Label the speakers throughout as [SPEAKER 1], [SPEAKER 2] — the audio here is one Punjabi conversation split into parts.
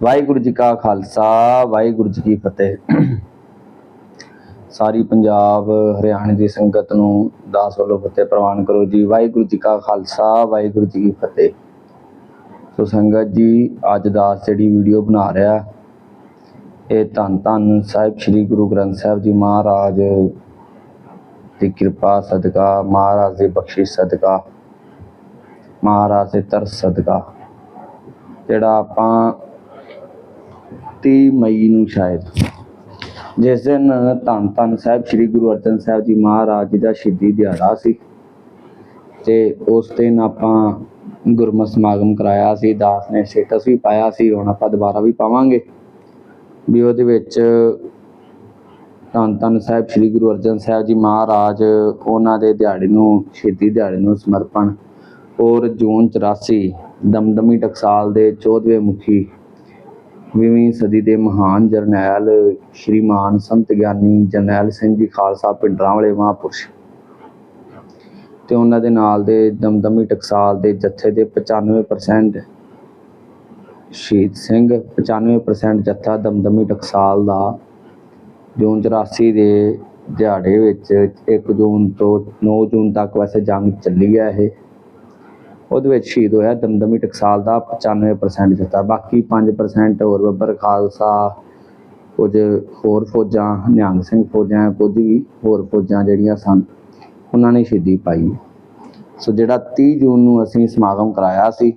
[SPEAKER 1] ਵਾਹਿਗੁਰੂ ਜੀ ਕਾ ਖਾਲਸਾ, ਵਾਹਿਗੁਰੂ ਜੀ ਕੀ ਫਤਿਹ। ਸਾਰੀ ਪੰਜਾਬ ਹਰਿਆਣੇ ਦੀ ਸੰਗਤ ਨੂੰ ਦਾਸ ਵੱਲੋਂ ਫਤਿਹ ਪ੍ਰਵਾਨ ਕਰੋ ਜੀ। ਵਾਹਿਗੁਰੂ ਜੀ ਕਾ ਖਾਲਸਾ, ਵਾਹਿਗੁਰੂ ਜੀ ਕੀ ਫਤਿਹ। ਸੋ ਸੰਗਤ ਜੀ, ਅੱਜ ਦਾਸ ਜਿਹੜੀ ਵੀਡੀਓ ਬਣਾ ਰਿਹਾ, ਇਹ ਧੰਨ ਧੰਨ ਸਾਹਿਬ ਸ੍ਰੀ ਗੁਰੂ ਗ੍ਰੰਥ ਸਾਹਿਬ ਜੀ ਮਹਾਰਾਜ ਦੀ ਕਿਰਪਾ, ਸਦਕਾ, ਮਹਾਰਾਜ ਦੀ ਬਖਸ਼ਿਸ਼, ਸਦਕਾ, ਮਹਾਰਾਜ ਦੇ ਤਰਸ, ਸਦਕਾ। ਜਿਹੜਾ ਆਪਾਂ 30 ਮਈ ਨੂੰ ਸ਼ਾਇਦ। ਜਿਸ ਦਿਨ ਧੰਨ ਧੰਨ ਸਾਹਿਬ ਸ੍ਰੀ ਗੁਰੂ ਅਰਜਨ ਸਾਹਿਬ ਜੀ ਮਹਾਰਾਜ ਜੀ ਦਾ ਸ਼ਹੀਦੀ ਦਿਹਾੜਾ ਸੀ ਤੇ ਉਸ ਦਿਨ ਆਪਾਂ ਗੁਰਮਤਿ ਸਮਾਗਮ ਕਰਾਇਆ ਸੀ, ਦਾਸ ਨੇ ਸਟੇਟਸ ਵੀ ਪਾਇਆ ਸੀ, ਹੁਣ ਆਪਾਂ ਦੁਬਾਰਾ ਵੀ ਪਾਵਾਂਗੇ। ਵੀ ਉਹਦੇ ਵਿੱਚ ਧੰਨ ਧੰਨ ਸਾਹਿਬ ਸ੍ਰੀ ਗੁਰੂ ਅਰਜਨ ਸਾਹਿਬ ਜੀ ਮਹਾਰਾਜ ਉਹਨਾਂ ਦੇ ਦਿਹਾੜੇ ਨੂੰ, ਸ਼ਹੀਦੀ ਦਿਹਾੜੇ ਨੂੰ ਸਮਰਪਣ। ਔਰ ਜੂਨ 84 ਦਮਦਮੀ ਟਕਸਾਲ ਦੇ 14ਵੇਂ ਮੁਖੀ ਵੀਹਵੀਂ ਸਦੀ ਦੇ ਮਹਾਨ ਜਰਨੈਲ ਸ਼੍ਰੀਮਾਨ ਸੰਤ ਗਿਆਨੀ ਜਰਨੈਲ ਸਿੰਘ ਜੀ ਖਾਲਸਾ ਪਿੰਡਰਾਂ ਵਾਲੇ ਮਹਾਂਪੁਰਸ਼। ਤੇ ਉਹਨਾਂ ਦੇ ਨਾਲ ਦੇ ਦਮਦਮੀ ਟਕਸਾਲ ਦੇ ਜੱਥੇ ਦੇ 95% ਸ਼ਹੀਦ ਸਿੰਘ 95% ਜੱਥਾ ਦਮਦਮੀ ਟਕਸਾਲ ਦਾ ਜੂਨ 84 ਦੇ ਦਿਹਾੜੇ ਵਿੱਚ 1 ਜੂਨ ਤੋਂ 9 ਜੂਨ ਤੱਕ ਵੈਸੇ ਜੰਗ ਚੱਲੀ ਹੈ ਇਹ। ਉਹਦੇ ਵਿੱਚ ਸ਼ਹੀਦ ਹੋਇਆ ਦਮਦਮੀ ਟਕਸਾਲ ਦਾ 95% ਜੱਥਾ ਬਾਕੀ 5% ਹੋਰ ਬੱਬਰ ਖਾਲਸਾ, ਕੁਝ ਹੋਰ ਫੌਜਾਂ, ਨਿਹੰਗ ਸਿੰਘ ਫੌਜਾਂ, ਕੁਝ ਵੀ ਹੋਰ ਫੌਜਾਂ ਜਿਹੜੀਆਂ ਸਨ, ਉਹਨਾਂ ਨੇ ਸ਼ਹੀਦੀ ਪਾਈ। ਸੋ ਜਿਹੜਾ 30 ਜੂਨ ਨੂੰ ਅਸੀਂ ਸਮਾਗਮ ਕਰਾਇਆ ਸੀ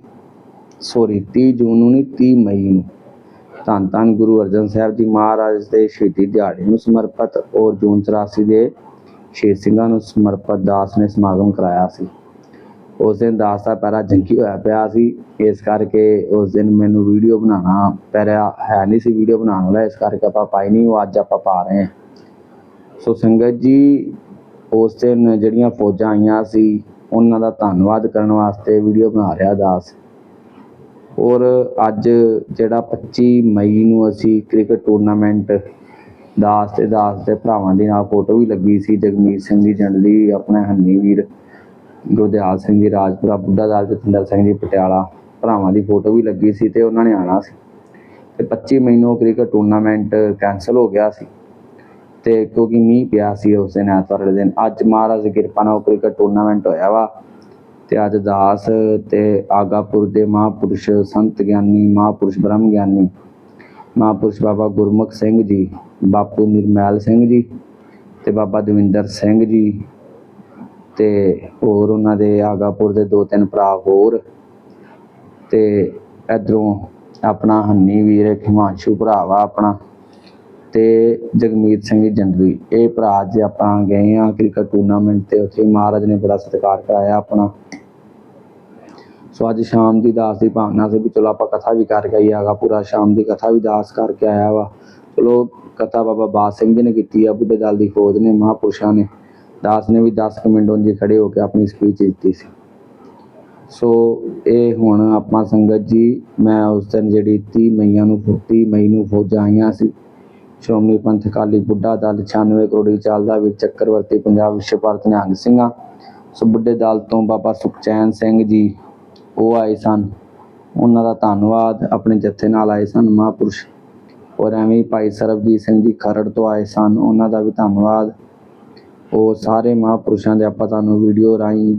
[SPEAKER 1] ਸੋਰੀ 30 ਜੂਨ ਨੂੰ ਨਹੀਂ 30 ਮਈ ਨੂੰ, ਧੰਨ ਧੰਨ ਗੁਰੂ ਅਰਜਨ ਸਾਹਿਬ ਜੀ ਮਹਾਰਾਜ ਦੇ ਸ਼ਹੀਦੀ ਦਿਹਾੜੇ ਨੂੰ ਸਮਰਪਿਤ ਔਰ ਜੂਨ 84 ਦੇ ਸ਼ਹੀਦ ਸਿੰਘਾਂ ਨੂੰ ਸਮਰਪਿਤ ਦਾਸ ਨੇ ਸਮਾਗਮ ਕਰਾਇਆ ਸੀ। ਉਸ ਦਿਨ ਦਾਸ ਦਾ ਪੈਰਾ ਜੰਕੀ ਹੋਇਆ ਪਿਆ ਸੀ। ਇਸ ਕਰਕੇ ਉਸ ਦਿਨ ਮੈਨੂੰ ਵੀਡੀਓ ਬਣਾਉਣਾ ਪੈ ਰਿਹਾ ਹੈ ਨਹੀਂ ਸੀ ਵੀਡੀਓ ਬਣਾਉਣ ਵਾਲਾ। ਇਸ ਕਰਕੇ ਆਪਾਂ ਪਾਈ ਨਹੀਂ, ਉਹ ਅੱਜ ਆਪਾਂ ਪਾ ਰਹੇ ਹਾਂ। ਸੋ ਸੰਗਤ ਜੀ, ਉਸ ਦਿਨ ਜਿਹੜੀਆਂ ਫੌਜਾਂ ਆਈਆਂ ਸੀ, ਉਹਨਾਂ ਦਾ ਧੰਨਵਾਦ ਕਰਨ ਵਾਸਤੇ ਵੀਡੀਓ ਬਣਾ ਰਿਹਾ ਦਾਸ। ਔਰ ਅੱਜ ਜਿਹੜਾ 25 ਮਈ ਨੂੰ ਅਸੀਂ ਕ੍ਰਿਕਟ ਟੂਰਨਾਮੈਂਟ ਦਾਸ ਤੇ ਦਾਸ ਦੇ ਭਰਾਵਾਂ ਦੀ ਨਾਲ ਫੋਟੋ ਵੀ ਲੱਗੀ ਸੀ। ਜਗਮੀਤ ਸਿੰਘ ਦੀ ਜੰਡਲੀ, ਆਪਣੇ ਹੰਨੀ ਵੀਰ ਗੁਰਦਿਆਲ ਸਿੰਘ ਜੀ, ਰਾਜਪੁਰਾ, ਬੁੱਢਾ ਦਾਲ ਜਤਿੰਦਰ ਸਿੰਘ ਜੀ, ਪਟਿਆਲਾ, ਭਰਾਵਾਂ ਦੀ ਫੋਟੋ ਵੀ ਲੱਗੀ ਸੀ ਤੇ ਉਹਨਾਂ ਨੇ ਆਣਾ ਸੀ। ਤੇ 25 ਮਈ ਨੂੰ ਕ੍ਰਿਕਟ ਟੂਰਨਾਮੈਂਟ ਕੈਨਸਲ ਹੋ ਗਿਆ ਸੀ ਤੇ ਕਿਉਂਕਿ ਮੀਂਹ ਪਿਆ ਸੀ ਉਸ ਦਿਨ, ਐਤਵਾਰ ਵਾਲੇ ਦਿਨ, ਅੱਜ ਮਹਾਰਾਜ ਦੀ ਕਿਰਪਾ ਨਾਲ ਕ੍ਰਿਕਟ ਟੂਰਨਾਮੈਂਟ ਹੋਇਆ ਵਾ। ਤੇ ਅੱਜ ਦਾਸ ਤੇ ਆਗਾਪੁਰ ਦੇ ਮਹਾਪੁਰਸ਼ ਸੰਤ ਗਿਆਨੀ, ਮਹਾਪੁਰਸ਼ ਬ੍ਰਹਮ ਗਿਆਨੀ, ਮਹਾਪੁਰਸ਼ ਬਾਬਾ ਗੁਰਮੁਖ ਸਿੰਘ ਜੀ, ਬਾਪੂ ਨਿਰਮੈਲ ਸਿੰਘ ਜੀ ਤੇ ਬਾਬਾ ਦਵਿੰਦਰ ਸਿੰਘ ਜੀ ਤੇ ਹੋਰ ਉਹਨਾਂ ਦੇ ਆਗਾਪੁਰ ਦੇ ਦੋ ਤਿੰਨ ਭਰਾ ਹੋਰ ਤੇ ਇਧਰੋਂ ਆਪਣਾ ਹੰਨੀ ਵੀਰ ਇੱਕ ਹਿਮਾਂਸ਼ੂ ਭਰਾ ਵਾ ਆਪਣਾ ਤੇ ਜਗਮੀਤ ਸਿੰਘ ਜੀ ਜੰਡਲੀ ਇਹ ਭਰਾ ਅੱਜ ਆਪਾਂ ਗਏ ਆ ਕ੍ਰਿਕਟ ਟੂਰਨਾਮੈਂਟ ਤੇ ਉੱਥੇ ਮਹਾਰਾਜ ਨੇ ਬੜਾ ਸਤਿਕਾਰ ਕਰਾਇਆ ਆਪਣਾ। ਸੋ ਅੱਜ ਸ਼ਾਮ ਦੀ ਦਾਸ ਦੀ ਭਾਵਨਾ ਸੀ ਵੀ ਚਲੋ ਆਪਾਂ ਕਥਾ ਵੀ ਕਰਕੇ ਆਈ ਆਗਾ ਪੂਰਾ ਸ਼ਾਮ ਦੀ ਕਥਾ ਵੀ ਦਾਸ ਕਰਕੇ ਆਇਆ ਵਾ। ਚਲੋ ਕਥਾ ਬਾਬਾ ਬਾਦ ਸਿੰਘ ਜੀ ਨੇ ਕੀਤੀ ਆ, ਬੁੱਢੇ ਦਲ ਦੀ ਫੌਜ ਨੇ, ਮਹਾਪੁਰਸ਼ਾਂ ਨੇ। ਦਾਸ ਨੇ ਵੀ 10 ਕੁ ਮਿੰਟ ਉਂਝ ਹੀ ਖੜੇ ਹੋ ਕੇ ਆਪਣੀ ਸਪੀਚ ਦਿੱਤੀ ਸੀ ਸੋ ਇਹ ਹੁਣ ਆਪਾਂ ਸੰਗਤ ਜੀ ਮੈਂ ਉਸ ਦਿਨ ਜਿਹੜੀ 30 ਮਈਆਂ ਨੂੰ 30 ਮਈ ਨੂੰ ਫੌਜਾਂ ਆਈਆਂ ਸੀ ਸ਼੍ਰੋਮਣੀ ਪੰਥ ਅਕਾਲੀ ਬੁੱਢਾ ਦਲ 96 ਕਰੋੜੀ ਚੱਲਦਾ ਵੀਰ ਚੱਕਰਵਰਤੀ ਪੰਜਾਬ ਵਿਸ਼ਵ ਭਾਰਤ ਨਿਹੰਗ ਸਿੰਘਾਂ ਸੋ ਬੁੱਢੇ ਦਲ ਤੋਂ ਬਾਬਾ ਸੁਖਚੈਨ ਸਿੰਘ ਜੀ ਉਹ ਆਏ ਸਨ ਉਹਨਾਂ ਦਾ ਧੰਨਵਾਦ ਆਪਣੇ ਜੱਥੇ ਨਾਲ ਆਏ ਸਨ ਮਹਾਂਪੁਰਸ਼ ਔਰ ਐਵੇਂ ਭਾਈ ਸਰਬਜੀਤ ਸਿੰਘ ਜੀ ਖਰੜ ਤੋਂ ਆਏ ਸਨ ਉਹਨਾਂ ਦਾ ਵੀ ਧੰਨਵਾਦ ਉਹ ਸਾਰੇ ਮਹਾਂਪੁਰਸ਼ਾਂ ਦੇ ਆਪਾਂ ਤੁਹਾਨੂੰ ਵੀਡੀਓ ਰਾਹੀਂ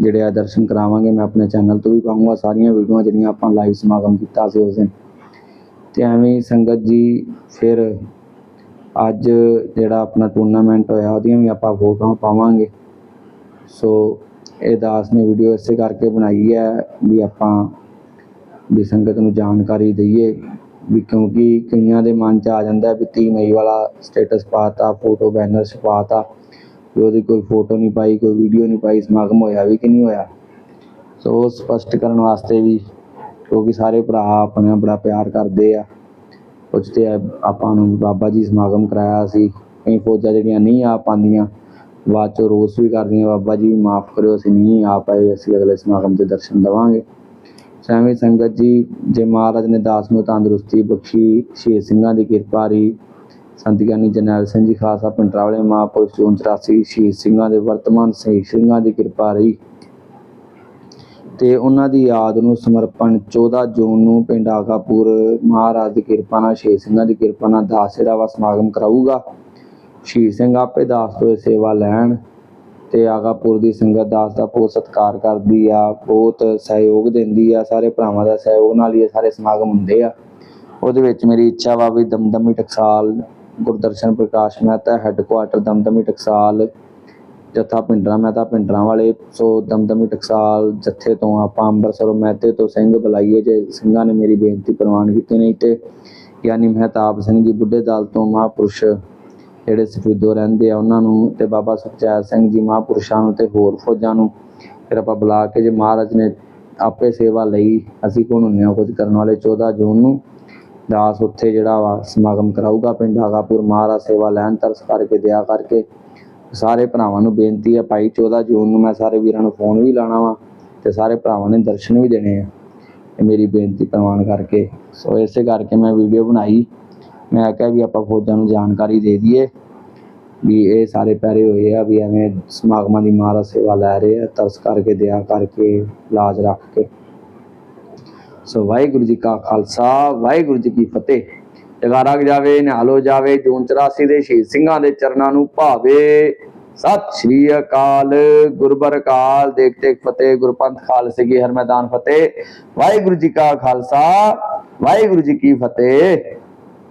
[SPEAKER 1] ਜਿਹੜੇ ਆ ਦਰਸ਼ਨ ਕਰਾਵਾਂਗੇ, ਮੈਂ ਆਪਣੇ ਚੈਨਲ ਤੋਂ ਵੀ ਪਾਉਂਗਾ, ਸਾਰੀਆਂ ਵੀਡੀਓਆਂ ਜਿਹੜੀਆਂ ਆਪਾਂ ਲਾਈਵ ਸਮਾਗਮ ਕੀਤਾ ਸੀ ਉਸ ਦਿਨ। ਤੇ ਐਵੇਂ ਸੰਗਤ ਜੀ ਫਿਰ ਅੱਜ ਜਿਹੜਾ ਆਪਣਾ ਟੂਰਨਾਮੈਂਟ ਹੋਇਆ, ਉਹਦੀਆਂ ਵੀ ਆਪਾਂ ਫੋਟੋਆਂ ਪਾਵਾਂਗੇ। ਸੋ ਇਹ ਦਾਸ ਨੇ ਵੀਡੀਓ ਇਸੇ ਕਰਕੇ ਬਣਾਈ ਹੈ ਵੀ ਆਪਾਂ ਵੀ ਸੰਗਤ ਨੂੰ ਜਾਣਕਾਰੀ ਦਈਏ ਵੀ ਕਿਉਂਕਿ ਕਈਆਂ ਦੇ ਮਨ 'ਚ ਆ ਜਾਂਦਾ ਵੀ 30 ਮਈ ਵਾਲਾ ਸਟੇਟਸ ਪਾਤਾ ਫੋਟੋ ਬੈਨਰ ਛਪਾਤਾ ਵੀ ਉਹਦੀ ਕੋਈ ਫੋਟੋ ਨਹੀਂ ਪਾਈ, ਕੋਈ ਵੀਡੀਓ ਨਹੀਂ ਪਾਈ, ਸਮਾਗਮ ਹੋਇਆ ਵੀ ਕਿ ਨਹੀਂ ਹੋਇਆ। ਸੋ ਉਹ ਸਪਸ਼ਟ ਕਰਨ ਵਾਸਤੇ ਵੀ ਕਿਉਂਕਿ ਸਾਰੇ ਭਰਾ ਆਪਣੇ ਬੜਾ ਪਿਆਰ ਕਰਦੇ ਆ। ਕੁਝ ਤੇ ਆਪਾਂ ਨੂੰ ਬਾਬਾ ਜੀ ਸਮਾਗਮ ਕਰਾਇਆ ਸੀ ਕਈ ਫੌਜਾਂ ਜਿਹੜੀਆਂ ਨਹੀਂ ਆ ਪਾਉਂਦੀਆਂ, ਬਾਅਦ ਚੋਂ ਰੋਸ ਵੀ ਕਰਦੀਆਂ, ਬਾਬਾ ਜੀ ਮਾਫ ਕਰਿਓ, ਅਸੀਂ ਨਹੀਂ ਆ ਪਾਏ, ਅਸੀਂ ਅਗਲੇ ਸਮਾਗਮ ਦੇ ਦਰਸ਼ਨ ਦੇਵਾਂਗੇ। ਸੈਵੇਂ ਸੰਗਤ ਜੀ, ਜੇ ਮਹਾਰਾਜ ਨੇ ਦਾਸ ਨੂੰ ਤੰਦਰੁਸਤੀ ਬਖਸ਼ੀ, ਸ਼ਹੀਦ ਸਿੰਘਾਂ ਦੀ ਕਿਰਪਾ ਰਹੀ ਸੰਤ ਗਿਆਨੀ ਜਰਨੈਲ ਸਿੰਘ ਜੀ ਖਾਲਸਾ ਪਿੰਡਰਾਵਲੇ ਮਹਾਂਪੁਰਸ਼ ਜੂਨ 84 ਸ਼ਹੀਦ ਸਿੰਘਾਂ ਦੇ ਵਰਤਮਾਨ ਸਹੀ ਸਿੰਘਾਂ ਦੀ ਕਿਰਪਾ ਰਹੀ। ਤੇ ਉਹਨਾਂ ਦੀ ਯਾਦ ਨੂੰ ਸਮਰਪਣ 14 ਜੂਨ ਨੂੰ ਪਿੰਡ ਆਗਾਪੁਰ ਮਹਾਰਾਜ ਦੀ ਕਿਰਪਾ ਨਾਲ, ਸ਼ਹੀਦ ਸਿੰਘਾਂ ਦੀ ਕਿਰਪਾ ਨਾਲ ਦਾਸ ਜਿਹੜਾ ਵਾ ਸਮਾਗਮ ਕਰਾਊਗਾ। ਸ਼ਹੀਦ ਸਿੰਘ ਆਪੇ ਦਾਸ ਤੋਂ ਇਹ ਸੇਵਾ ਲੈਣ ਤੇ ਆਗਾਪੁਰ ਦੀ ਸੰਗਤ ਦਾਸ ਦਾ ਬਹੁਤ ਸਤਿਕਾਰ ਕਰਦੀ ਆ, ਬਹੁਤ ਸਹਿਯੋਗ ਦਿੰਦੀ ਆ, ਸਾਰੇ ਭਰਾਵਾਂ ਦਾ ਸਹਿਯੋਗ ਨਾਲ ਹੀ ਇਹ ਸਾਰੇ ਸਮਾਗਮ ਹੁੰਦੇ ਆ। ਉਹਦੇ ਵਿੱਚ ਮੇਰੀ ਇੱਛਾ ਵਾ ਵੀ ਦਮਦਮੀ ਟਕਸਾਲ ਗੁਰਦਰਸ਼ਨ ਪ੍ਰਕਾਸ਼ ਮਹਿਤਾ ਹੈੱਡਕੁਆਟਰ ਦਮਦਮੀ ਟਕਸਾਲ, ਜੱਥਾ ਪਿੰਡਰਾ ਮਹਿਤਾ ਪਿੰਡਰਾਂ ਵਾਲੇ। ਸੋ ਦਮਦਮੀ ਟਕਸਾਲ ਜੱਥੇ ਤੋਂ ਆਪਾਂ ਅੰਮ੍ਰਿਤਸਰੋਂ ਮਹਿਤੇ ਤੋਂ ਸਿੰਘ ਬੁਲਾਈਏ ਜੇ ਸਿੰਘਾਂ ਨੇ ਮੇਰੀ ਬੇਨਤੀ ਪ੍ਰਵਾਨ ਕੀਤੀ ਨਹੀਂ ਤੇ ਗਿਆਨੀ ਮਹਿਤਾਬ ਸਿੰਘ ਜੀ ਬੁੱਢੇ ਦਲ ਤੋਂ ਮਹਾਂਪੁਰਸ਼ ਜਿਹੜੇ ਸਫੀਦੋ ਰਹਿੰਦੇ ਆ ਉਹਨਾਂ ਨੂੰ ਤੇ ਬਾਬਾ ਸੁਖਚੈਨ ਸਿੰਘ ਜੀ ਮਹਾਂਪੁਰਸ਼ਾਂ ਨੂੰ ਤੇ ਹੋਰ ਫੌਜਾਂ ਨੂੰ ਫਿਰ ਆਪਾਂ ਬੁਲਾ ਕੇ ਜੇ ਮਹਾਰਾਜ ਨੇ ਆਪੇ ਸੇਵਾ ਲਈ, ਅਸੀਂ ਕੌਣ ਹੁੰਨੇ ਆ ਕੁਝ ਕਰਨ ਵਾਲੇ 14 ਜੂਨ ਨੂੰ। ਦਾਸ ਉੱਥੇ ਜਿਹੜਾ ਵਾ ਸਮਾਗਮ ਕਰਾਊਗਾ, ਪਿੰਡ ਆਗਾਪੁਰ ਮਹਾਰਾਜ ਸੇਵਾ ਲੈਣ, ਤਰਸ ਕਰਕੇ ਦਿਆ ਕਰਕੇ। ਸਾਰੇ ਭਰਾਵਾਂ ਨੂੰ ਬੇਨਤੀ ਆ, ਭਾਈ 14 ਜੂਨ ਨੂੰ ਮੈਂ ਸਾਰੇ ਵੀਰਾਂ ਨੂੰ ਫੋਨ ਵੀ ਲਾਣਾ ਵਾ ਤੇ ਸਾਰੇ ਭਰਾਵਾਂ ਨੇ ਦਰਸ਼ਨ ਵੀ ਦੇਣੇ ਆ। ਇਹ ਮੇਰੀ ਬੇਨਤੀ ਪ੍ਰਵਾਨ ਕਰਕੇ। ਸੋ ਇਸੇ ਕਰਕੇ ਮੈਂ ਵੀਡੀਓ ਬਣਾਈ। ਮੈਂ ਆਖਿਆ ਵੀ ਆਪਾਂ ਫੌਜਾਂ ਨੂੰ ਜਾਣਕਾਰੀ ਦੇ ਦਈਏ ਵੀ ਇਹ ਸਾਰੇ ਪੈਰੇ ਹੋਏ ਆ, ਵੀ ਐਵੇਂ ਸਮਾਗਮਾਂ ਦੀ ਮਹਾਰਾਜ ਸੇਵਾ ਲੈ ਰਹੇ ਆ, ਤਰਸ ਕਰਕੇ ਦਿਆ ਕਰਕੇ, ਲਾਜ ਰੱਖ ਕੇ। ਸੋ ਵਾਹਿਗੁਰੂ ਜੀ ਕਾ ਖਾਲਸਾ, ਵਾਹਿਗੁਰੂ ਜੀ ਕੀ ਫਤਿਹ। ਜਗਾਰਾ ਜਾਵੇ, ਨਿਹਾਲੋ ਜਾਵੇ, ਜੂਨ 84 ਦੇ ਸ਼ਹੀਦ ਸਿੰਘਾਂ ਦੇ ਚਰਨਾਂ ਨੂੰ ਭਾਵੇ। ਸਤਿ ਸ਼੍ਰੀ ਅਕਾਲ ਗੁਰਬਰ ਕਾਲ ਦੇਖ ਦੇਖ ਫਤਿਹ ਗੁਰਪੰਥ ਖਾਲਸੇ ਕੀ ਹਰ ਮੈਦਾਨ ਫਤਿਹ। ਵਾਹਿਗੁਰੂ ਜੀ ਕਾ ਖਾਲਸਾ, ਵਾਹਿਗੁਰੂ ਜੀ ਕੀ ਫਤਿਹ।